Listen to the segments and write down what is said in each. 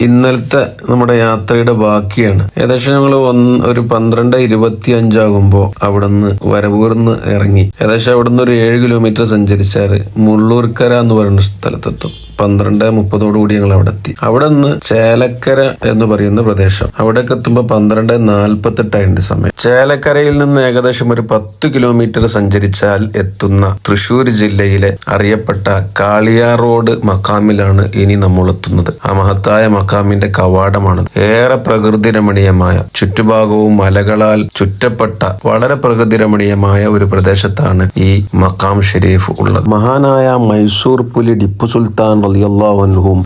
ഇന്നലത്തെ നമ്മുടെ യാത്രയുടെ ബാക്കിയാണ്. ഏകദേശം ഞങ്ങൾ ഒരു പന്ത്രണ്ട് ഇരുപത്തി അഞ്ചാകുമ്പോൾ അവിടുന്ന് വരവൂർന്ന് ഇറങ്ങി. ഏകദേശം അവിടുന്ന് ഒരു ഏഴ് കിലോമീറ്റർ സഞ്ചരിച്ചാൽ മുള്ളൂർക്കര എന്ന് പറയുന്ന സ്ഥലത്തെത്തും. പന്ത്രണ്ട് മുപ്പതോടു കൂടി ഞങ്ങൾ അവിടെ എത്തി. അവിടെ നിന്ന് ചേലക്കര എന്ന് പറയുന്ന പ്രദേശം. അവിടേക്ക് എത്തുമ്പോൾ പന്ത്രണ്ട് നാൽപ്പത്തെട്ടായിട്ടുണ്ട് സമയം. ചേലക്കരയിൽ നിന്ന് ഏകദേശം ഒരു പത്ത് കിലോമീറ്റർ സഞ്ചരിച്ചാൽ എത്തുന്ന തൃശൂർ ജില്ലയിലെ അറിയപ്പെട്ട കാളിയാർ റോഡ് മക്കാമിലാണ് ഇനി നമ്മൾ എത്തുന്നത്. ആ മഹത്തായ മക്കാമിന്റെ കവാടമാണ് ഏറെ പ്രകൃതി രമണീയമായ ചുറ്റുഭാഗവും മലകളാൽ ചുറ്റപ്പെട്ട വളരെ പ്രകൃതി രമണീയമായ ഒരു പ്രദേശത്താണ് ഈ മക്കാം ഷെരീഫ് ഉള്ളത്. മഹാനായ മൈസൂർ പുലി ടിപ്പു സുൽത്താൻ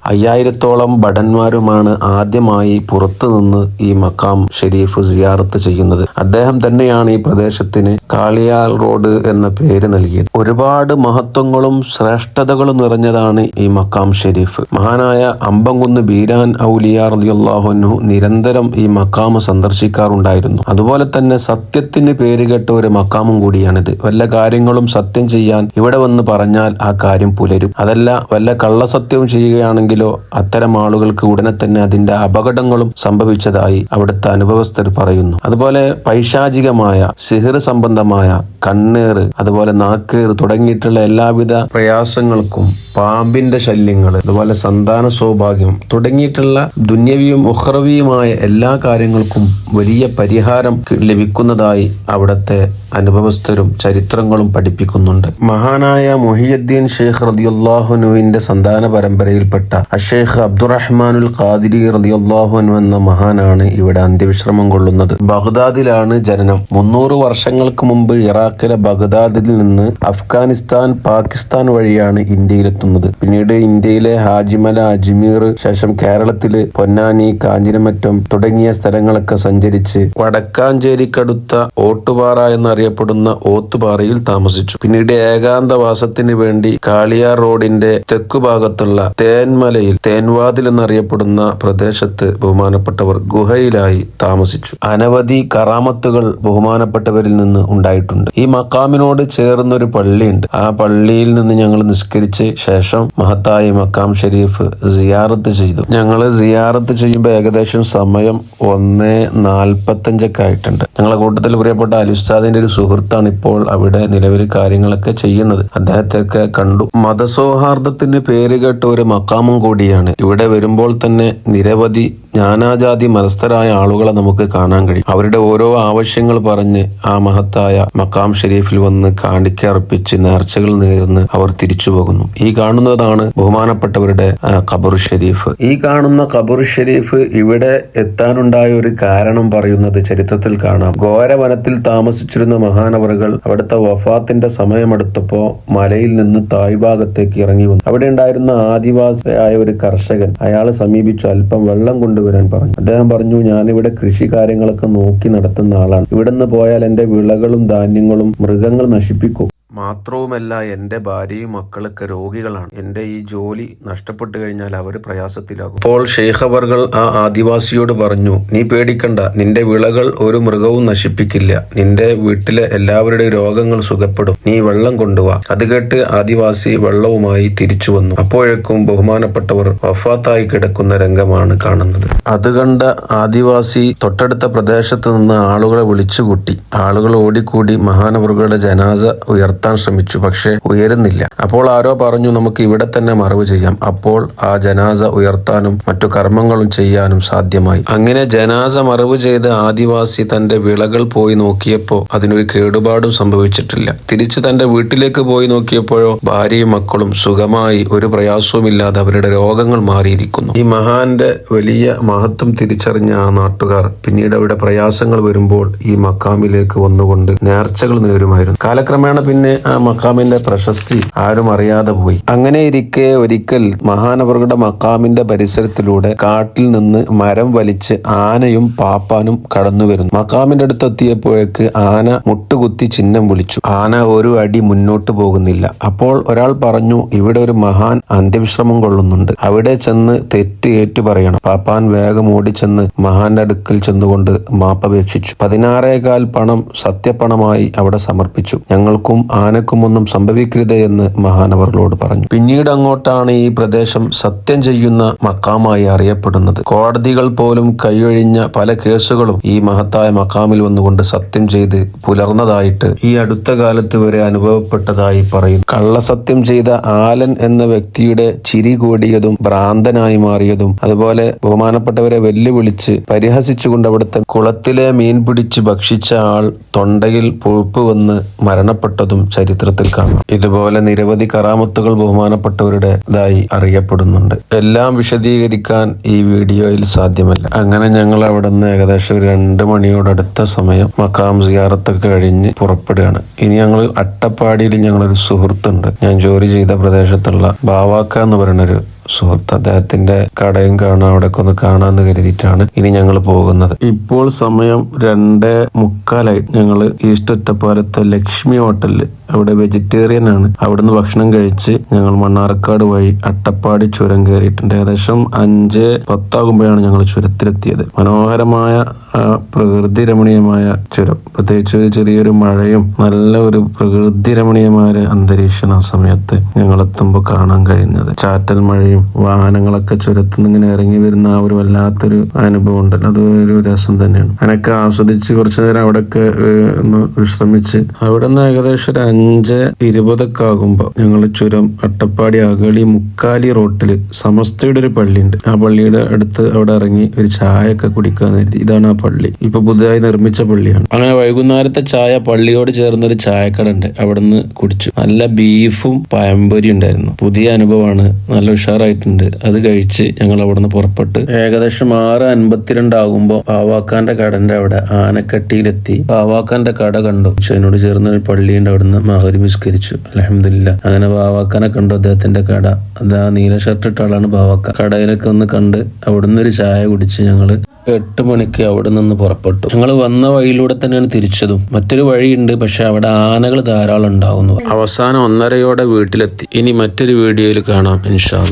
അയ്യായിരത്തോളം ഭടന്മാരുമാണ് ആദ്യമായി പുറത്തു നിന്ന് ഈ മക്കാം ഷെരീഫ് സിയാറത്ത് ചെയ്യുന്നത്. അദ്ദേഹം തന്നെയാണ് ഈ പ്രദേശത്തിന് കാളിയാൽ റോഡ് എന്ന പേര് നൽകിയത്. ഒരുപാട് മഹത്വങ്ങളും ശ്രേഷ്ഠതകളും നിറഞ്ഞതാണ് ഈ മക്കാം ഷെരീഫ്. മഹാനായ അമ്പംകുന്ന് ബീരാൻ ഔലിയാർ റലിയല്ലാഹുനു നിരന്തരം ഈ മക്കാമ് സന്ദർശിക്കാറുണ്ടായിരുന്നു. അതുപോലെ തന്നെ സത്യത്തിന് പേരുകെട്ട ഒരു മക്കാമും കൂടിയാണിത്. വല്ല കാര്യങ്ങളും സത്യം ചെയ്യാൻ ഇവിടെ വന്ന് പറഞ്ഞാൽ ആ കാര്യം പുലരും. അതല്ല വല്ല കള്ളസത്യവും ചെയ്യുകയാണെങ്കിലോ അത്തരം ആളുകൾക്ക് ഉടനെ തന്നെ അതിന്റെ അപകടങ്ങളും സംഭവിച്ചതായി അവിടുത്തെ അനുഭവസ്ഥർ പറയുന്നു. അതുപോലെ പൈശാചികമായ സിഹിർ സംബന്ധമായ കണ്ണേറ് അതുപോലെ നാക്കേറ് തുടങ്ങിയിട്ടുള്ള എല്ലാവിധ പ്രയാസങ്ങൾക്കും പാമ്പിന്റെ ശല്യങ്ങൾ അതുപോലെ സന്താന സൗഭാഗ്യം തുടങ്ങിയിട്ടുള്ള ദുന്യവിയും ഉഹ്രവിയുമായ എല്ലാ കാര്യങ്ങൾക്കും വലിയ പരിഹാരം ലഭിക്കുന്നതായി അവിടുത്തെ അനുഭവസ്ഥരും ചരിത്രങ്ങളും പഠിപ്പിക്കുന്നുണ്ട്. മഹാനായ മുഹിയുദ്ദീൻ ഷെയ്ഖ് റദിയുല്ലാഹുനുവിന്റെ സന്താന പരമ്പരയിൽപ്പെട്ട അഷേഖ് അബ്ദുറഹ്മാനുൽ ഖാദിരി റദിയുല്ലാഹുനു എന്ന മഹാനാണ് ഇവിടെ അന്ത്യവിശ്രമം കൊള്ളുന്നത്. ബഗ്ദാദിലാണ് ജനനം. മുന്നൂറ് വർഷങ്ങൾക്ക് മുമ്പ് ഇറാഖിലെ ബഗ്ദാദിൽ നിന്ന് അഫ്ഗാനിസ്ഥാൻ പാകിസ്ഥാൻ വഴിയാണ് ഇന്ത്യയിലെത്തുന്നത്. പിന്നീട് ഇന്ത്യയിലെ ഹാജിമല അജ്മീർ ശേഷം കേരളത്തിൽ പൊന്നാനി കാഞ്ഞിരമറ്റം തുടങ്ങിയ സ്ഥലങ്ങളൊക്കെ സഞ്ചരിച്ച് വടക്കാഞ്ചേരിക്കടുത്ത ഓട്ടുപാറ എന്നറിയപ്പെടുന്ന ഓത്തുപാറയിൽ താമസിച്ചു. പിന്നീട് ഏകാന്തവാസത്തിന് വേണ്ടി കാളിയാർ റോഡിന്റെ തെക്കു ഭാഗത്തുള്ള തേൻമലയിൽ തേൻവാതിൽ എന്നറിയപ്പെടുന്ന പ്രദേശത്ത് ബഹുമാനപ്പെട്ടവർ ഗുഹയിലായി താമസിച്ചു. അനവധി കറാമത്തുകൾ ബഹുമാനപ്പെട്ടവരിൽ നിന്ന് ഉണ്ടായിട്ടുണ്ട്. ഈ മക്കാമിനോട് ചേർന്നൊരു പള്ളിയുണ്ട്. ആ പള്ളിയിൽ നിന്ന് ഞങ്ങൾ നിസ്കരിച്ച് ശേഷം മഹത്തായ മക്കാം ഷെരീഫ് സിയാറത്ത് ചെയ്തു. ഞങ്ങൾ സിയാറത്ത് ചെയ്യുമ്പോൾ ഏകദേശം സമയം ഒന്ന് നാൽപ്പത്തഞ്ചൊക്കെ ആയിട്ടുണ്ട്. ഞങ്ങളെ കൂട്ടത്തിൽ പ്രിയപ്പെട്ട അലുസ്താദിന്റെ ഒരു സുഹൃത്താണ് ഇപ്പോൾ അവിടെ നിലവിൽ കാര്യങ്ങളൊക്കെ ചെയ്യുന്നത്. അദ്ദേഹത്തെയൊക്കെ കണ്ടു. മതസൗഹാർദ്ദത്തിന് പേരുകെട്ട ഒരു മക്കാമും കൂടിയാണ്. ഇവിടെ വരുമ്പോൾ തന്നെ നിരവധി നാനാജാതി മനസ്ഥരായ ആളുകളെ നമുക്ക് കാണാൻ കഴിയും. അവരുടെ ഓരോ ആവശ്യങ്ങൾ പറഞ്ഞ് ആ മഹത്തായ മക്കാം ഷെരീഫിൽ വന്ന് കാണിക്കർപ്പിച്ച് നേർച്ചകൾ നേർന്ന് അവർ തിരിച്ചു പോകുന്നു. ഈ കാണുന്നതാണ് ബഹുമാനപ്പെട്ടവരുടെ ഖബർ ഷെരീഫ്. ഈ കാണുന്ന ഖബർ ഷെരീഫ് ഇവിടെ എത്താനുണ്ടായ ഒരു കാരണം പറയുന്നത് ചരിത്രത്തിൽ കാണാം. ഘോരവനത്തിൽ താമസിച്ചിരുന്ന മഹാനവറുകൾ അവിടുത്തെ വഫാത്തിന്റെ സമയമെടുത്തപ്പോ മലയിൽ നിന്ന് താഴ്ഭാഗത്തേക്ക് ഇറങ്ങി വന്നു. അവിടെ ഉണ്ടായിരുന്ന ആദിവാസിയായ ഒരു കർഷകൻ അയാളെ സമീപിച്ചു. അല്പം വെള്ളം കൊണ്ടുവരാൻ പറഞ്ഞു. അദ്ദേഹം പറഞ്ഞു ഞാനിവിടെ കൃഷി കാര്യങ്ങളൊക്കെ നോക്കി നടത്തുന്ന ആളാണ്. ഇവിടെ നിന്ന് പോയാൽ എന്റെ വിളകളും ധാന്യങ്ങളും മൃഗങ്ങൾ നശിപ്പിക്കും. മാത്രവുമല്ല എന്റെ ഭാര്യയും മക്കളൊക്കെ രോഗികളാണ്. എന്റെ ഈ ജോലി നഷ്ടപ്പെട്ടു കഴിഞ്ഞാൽ അവർ പ്രയാസത്തിലാകും. അപ്പോൾ ഷെയ്ഖ് ആ ആദിവാസിയോട് പറഞ്ഞു നീ പേടിക്കണ്ട നിന്റെ വിളകൾ ഒരു മൃഗവും നശിപ്പിക്കില്ല. നിന്റെ വീട്ടിലെ എല്ലാവരുടെയും രോഗങ്ങൾ സുഖപ്പെടും. നീ വെള്ളം കൊണ്ടുവാ. അത് കേട്ട് ആദിവാസി വെള്ളവുമായി തിരിച്ചു വന്നു. അപ്പോഴേക്കും ബഹുമാനപ്പെട്ടവർ വഫാത്തായി കിടക്കുന്ന രംഗമാണ് കാണുന്നത്. അത് കണ്ട ആദിവാസി തൊട്ടടുത്ത പ്രദേശത്ത് നിന്ന് ആളുകളെ വിളിച്ചുകൂട്ടി. ആളുകൾ ഓടിക്കൂടി മഹാനവറുകളുടെ ജനാസ ഉയർത്താൻ ശ്രമിച്ചു പക്ഷേ ഉയരുന്നില്ല. അപ്പോൾ ആരോ പറഞ്ഞു നമുക്ക് ഇവിടെ തന്നെ മറവ് ചെയ്യാം. അപ്പോൾ ആ ജനാസ ഉയർത്താനും മറ്റു കർമ്മങ്ങളും ചെയ്യാനും സാധ്യമായി. അങ്ങനെ ജനാസ മറവ് ചെയ്ത ആദിവാസി തന്റെ വിളകൾ പോയി നോക്കിയപ്പോ അതിനൊരു കേടുപാടും സംഭവിച്ചിട്ടില്ല. തിരിച്ചു തന്റെ വീട്ടിലേക്ക് പോയി നോക്കിയപ്പോഴോ ഭാര്യയും മക്കളും സുഖമായി ഒരു പ്രയാസവുമില്ലാതെ അവരുടെ രോഗങ്ങൾ മാറിയിരിക്കുന്നു. ഈ മഹാന്റെ വലിയ മഹത്വം തിരിച്ചറിഞ്ഞ ആ നാട്ടുകാർ പിന്നീട് അവിടെ പ്രയാസങ്ങൾ വരുമ്പോൾ ഈ മക്കാമിലേക്ക് വന്നുകൊണ്ട് നേർച്ചകൾ നേരുമായിരുന്നു. കാലക്രമേണ പിന്നെ ആ മക്കാമിന്റെ പ്രശസ്തി ആരും അറിയാതെ പോയി. അങ്ങനെ ഇരിക്കെ ഒരിക്കൽ മഹാനവറുടെ മക്കാമിന്റെ പരിസരത്തിലൂടെ കാട്ടിൽ നിന്ന് മരം വലിച്ച് ആനയും പാപ്പാനും കടന്നു വരുന്നു. മക്കാമിന്റെ അടുത്ത് എത്തിയപ്പോഴേക്ക് ആന മുട്ടുകുത്തി ചിഹ്നം വിളിച്ചു. ആന ഒരു അടി മുന്നോട്ട് പോകുന്നില്ല. അപ്പോൾ ഒരാൾ പറഞ്ഞു ഇവിടെ ഒരു മഹാൻ അന്ത്യവിശ്രമം കൊള്ളുന്നുണ്ട്. അവിടെ ചെന്ന് തെറ്റ് ഏറ്റു പറയണം. പാപ്പാൻ വേഗം ഓടിച്ചെന്ന് മഹാന്റെ അടുക്കൽ ചെന്നുകൊണ്ട് മാപ്പപേക്ഷിച്ചു. പതിനാറേകാൽ പണം സത്യപ്പണമായി അവിടെ സമർപ്പിച്ചു. ഞങ്ങൾക്കും ആനക്കും ഒന്നും സംഭവിക്കരുത് എന്ന് മഹാനവറിലോട് പറഞ്ഞു. പിന്നീട് അങ്ങോട്ടാണ് ഈ പ്രദേശം സത്യം ചെയ്യുന്ന മക്കാമായി അറിയപ്പെടുന്നത്. കോടതികൾ പോലും കൈയൊഴിഞ്ഞ പല കേസുകളും ഈ മഹത്തായ മക്കാമിൽ വന്നുകൊണ്ട് സത്യം ചെയ്ത് പുലർന്നതായിട്ട് ഈ അടുത്ത കാലത്ത് വരെ അനുഭവപ്പെട്ടതായി പറയും. കള്ളസത്യം ചെയ്ത ആലൻ എന്ന വ്യക്തിയുടെ ചിരി കൂടിയതും ഭ്രാന്തനായി മാറിയതും അതുപോലെ ബഹുമാനപ്പെട്ടവരെ വെല്ലുവിളിച്ച് പരിഹസിച്ചുകൊണ്ട് അവിടുത്തെ കുളത്തിലെ മീൻ പിടിച്ച് ഭക്ഷിച്ച ആൾ തൊണ്ടയിൽ പുഴുപ്പ് വന്ന് മരണപ്പെട്ടതും ചരിത്രത്തിൽ കാണാം. ഇതുപോലെ നിരവധി കറാമത്തുകൾ ബഹുമാനപ്പെട്ടവരുടേതായി അറിയപ്പെടുന്നുണ്ട്. എല്ലാം വിശദീകരിക്കാൻ ഈ വീഡിയോയിൽ സാധ്യമല്ല. അങ്ങനെ ഞങ്ങൾ അവിടെ നിന്ന് ഏകദേശം രണ്ട് മണിയോടടുത്ത സമയം മക്കാം സിയാറത്തൊക്കെ കഴിഞ്ഞ് പുറപ്പെടുകയാണ്. ഇനി ഞങ്ങൾ അട്ടപ്പാടിയിൽ ഞങ്ങളൊരു സുഹൃത്തുണ്ട്. ഞാൻ ജോലി ചെയ്ത പ്രദേശത്തുള്ള ബാവാക്ക എന്ന് പറയുന്ന ഒരു സുഹൃത്ത് അദ്ദേഹത്തിന്റെ കടയും കാണാം അവിടെ ഒന്ന് കാണാന്ന് കരുതിയിട്ടാണ് ഇനി ഞങ്ങൾ പോകുന്നത്. ഇപ്പോൾ സമയം രണ്ടേ മുക്കാലായി. ഞങ്ങൾ ഈസ്റ്റ് ഒറ്റപ്പാലത്തെ ലക്ഷ്മി ഹോട്ടലിൽ അവിടെ വെജിറ്റേറിയൻ ആണ്. അവിടുന്ന് ഭക്ഷണം കഴിച്ച് ഞങ്ങൾ മണ്ണാർക്കാട് വഴി അട്ടപ്പാടി ചുരം കയറിയിട്ടുണ്ട്. ഏകദേശം അഞ്ച് പത്താകുമ്പോഴാണ് ഞങ്ങൾ ചുരത്തിലെത്തിയത്. മനോഹരമായ പ്രകൃതി രമണീയമായ ചുരം. പ്രത്യേകിച്ച് ഒരു ചെറിയൊരു മഴയും നല്ല ഒരു പ്രകൃതി രമണീയമായ അന്തരീക്ഷം ആ സമയത്ത് ഞങ്ങൾ എത്തുമ്പോൾ കാണാൻ കഴിഞ്ഞത്. ചാറ്റൽ മഴയും വാഹനങ്ങളൊക്കെ ചുരത്തുനിന്ന് ഇങ്ങനെ ഇറങ്ങി വരുന്ന ആ ഒരു വല്ലാത്തൊരു അനുഭവം ഉണ്ടല്ലോ. അത് ഒരു രസം തന്നെയാണ്. അതിനൊക്കെ ആസ്വദിച്ച് കുറച്ചു നേരം അവിടെയൊക്കെ ഒന്ന് വിശ്രമിച്ച് അവിടെ നിന്ന് ഏകദേശം ഒരു അഞ്ച് ഇരുപതൊക്കെ ആകുമ്പോൾ ഞങ്ങൾ ചുരം അട്ടപ്പാടി അകളി മുക്കാലി റോട്ടിൽ സമസ്തയുടെ ഒരു പള്ളിയുണ്ട്. ആ പള്ളിയുടെ അടുത്ത് അവിടെ ഇറങ്ങി ഒരു ചായ ഒക്കെ ഇതാണ് ആ പള്ളി. ഇപ്പൊ പുതുതായി നിർമ്മിച്ച പള്ളിയാണ്. അങ്ങനെ വൈകുന്നേരത്തെ ചായ പള്ളിയോട് ചേർന്ന ഒരു ചായക്കട ഉണ്ട് അവിടുന്ന് കുടിച്ചു. നല്ല ബീഫും പഴംപൊരി ഉണ്ടായിരുന്നു. പുതിയ അനുഭവമാണ്. നല്ല ഉഷാറായിട്ടുണ്ട്. അത് കഴിച്ച് ഞങ്ങൾ അവിടുന്ന് പുറപ്പെട്ട്. ഏകദേശം ആറ് അൻപത്തിരണ്ടാകുമ്പോ പാവാക്കാന്റെ കടന്റെ അവിടെ ആനക്കട്ടിയിലെത്തി. പാവാക്കാന്റെ കട കണ്ടു. അതിനോട് ചേർന്ന് ഒരു പള്ളിയുണ്ട് അവിടുന്ന് മഹരി വിസ്കരിച്ചു അലഹമില്ല അങ്ങനെ ബാവാക്കാനെ കണ്ടു. അദ്ദേഹത്തിന്റെ കട. അതാ നീല ഷർട്ട് ഇട്ട ആളാണ് ബാവാക്ക. കടയിലൊക്കെ ഒന്ന് കണ്ട് അവിടുന്ന് ഒരു ചായ കുടിച്ച് ഞങ്ങൾ എട്ട് മണിക്ക് അവിടെ നിന്ന് പുറപ്പെട്ടു. ഞങ്ങൾ വന്ന വഴിയിലൂടെ തന്നെയാണ് തിരിച്ചതും. മറ്റൊരു വഴിയുണ്ട് പക്ഷെ അവിടെ ആനകൾ ധാരാളം ഉണ്ടാവുന്നു. അവസാനം ഒന്നരയോടെ വീട്ടിലെത്തി. ഇനി മറ്റൊരു വീഡിയോയിൽ കാണാം ഇൻഷാല്ല